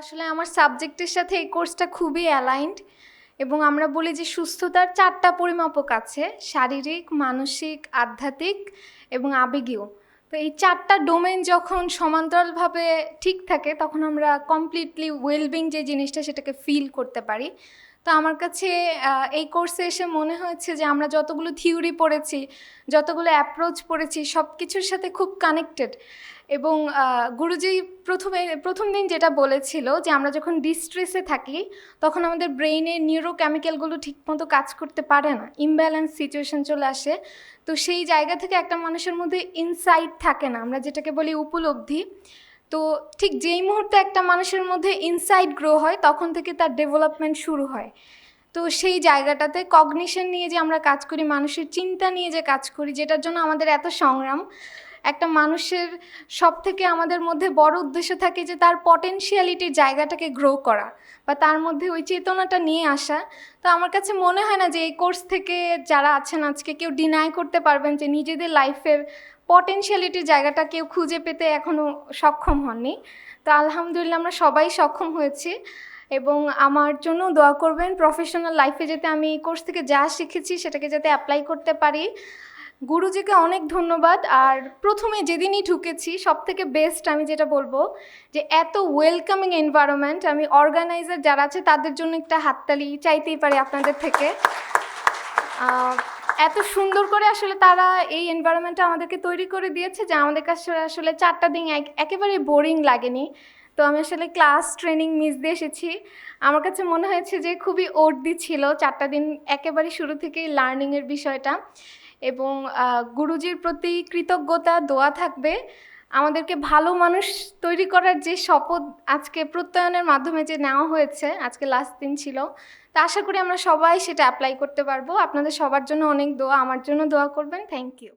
আসলে আমার সাবজেক্টের সাথে এই কোর্সটা খুবই অ্যালাইন্ড এবং আমরা বলি যে সুস্থতার চারটা পরিমাপক আছে, শারীরিক, মানসিক, আধ্যাত্মিক এবং আবেগীয়। তো এই চারটা ডোমেন যখন সমান্তরালভাবে ঠিক থাকে, তখন আমরা কমপ্লিটলি ওয়েলবিং যে জিনিসটা সেটাকে ফিল করতে পারি। তো আমার কাছে এই কোর্সে এসে মনে হয়েছে যে আমরা যতগুলো থিওরি পড়েছি, যতগুলো অ্যাপ্রোচ পড়েছি সব কিছুর সাথে খুব কানেক্টেড এবং গুরুজি প্রথমে, প্রথম দিন যেটা বলেছিল যে আমরা যখন ডিস্ট্রেসে থাকি, তখন আমাদের ব্রেইনের নিউরোকেমিক্যালগুলো ঠিকমতো কাজ করতে পারে না ইমব্যালেন্স সিচুয়েশন চলে আসে। তো সেই জায়গা থেকে একটা মানুষের মধ্যে ইনসাইট থাকে না, আমরা যেটাকে বলি উপলব্ধি। তো ঠিক যেই মুহূর্তে একটা মানুষের মধ্যে ইনসাইট গ্রো হয়, তখন থেকে তার ডেভেলপমেন্ট শুরু হয়। তো সেই জায়গাটাতে কগনিশন নিয়ে যে আমরা কাজ করি, মানুষের চিন্তা নিয়ে যে কাজ করি, যেটার জন্য আমাদের এত সংগ্রাম, একটা মানুষের সব থেকে আমাদের মধ্যে বড় উদ্দেশ্য থাকে যে তার পটেনশিয়ালিটির জায়গাটাকে গ্রো করা বা তার মধ্যে ওই চেতনাটা নিয়ে আসা। তো আমার কাছে মনে হয় না যে এই কোর্স থেকে যারা আছেন আজকে কেউ ডিনাই করতে পারবেন যে নিজেদের লাইফের পটেনশিয়ালিটির জায়গাটা কেউ খুঁজে পেতে এখনও সক্ষম হননি। তো আলহামদুলিল্লাহ আমরা সবাই সক্ষম হয়েছি এবং আমার জন্য দোয়া করবেন প্রফেশনাল লাইফে যাতে আমি এই কোর্স থেকে যা শিখেছি সেটাকে যাতে অ্যাপ্লাই করতে পারি। গুরুজিকে অনেক ধন্যবাদ। আর প্রথমে যেদিনই ঢুকেছি সব থেকে বেস্ট আমি যেটা বলব যে এত ওয়েলকামিং এনভায়রনমেন্ট আমি অর্গানাইজার যারা আছে তাদের জন্য একটা হাততালি চাইতেই পারি আপনাদের থেকে। এত সুন্দর করে আসলে তারা এই এনভায়রনমেন্টটা আমাদেরকে তৈরি করে দিয়েছে যে আমাদের কাছে আসলে চারটা দিন এক- একেবারে বোরিং লাগেনি। তো আমি আসলে ক্লাস ট্রেনিং মিস দিয়ে এসেছি। আমার কাছে মনে হয়েছে যে খুবই ওর্দি ছিল চারটা দিন একেবারে শুরু থেকেই লার্নিংয়ের বিষয়টা। এবং গুরুজির প্রতি কৃতজ্ঞতা, দোয়া থাকবে। আমাদেরকে ভালো মানুষ তৈরি করার যে শপথ আজকে প্রত্যয়নের মাধ্যমে যে নেওয়া হয়েছে, আজকে লাস্ট দিন ছিল, তা আশা করি আমরা সবাই সেটা অ্যাপ্লাই করতে পারব। আপনাদের সবার জন্য অনেক দোয়া, আমার জন্য দোয়া করবেন। Thank you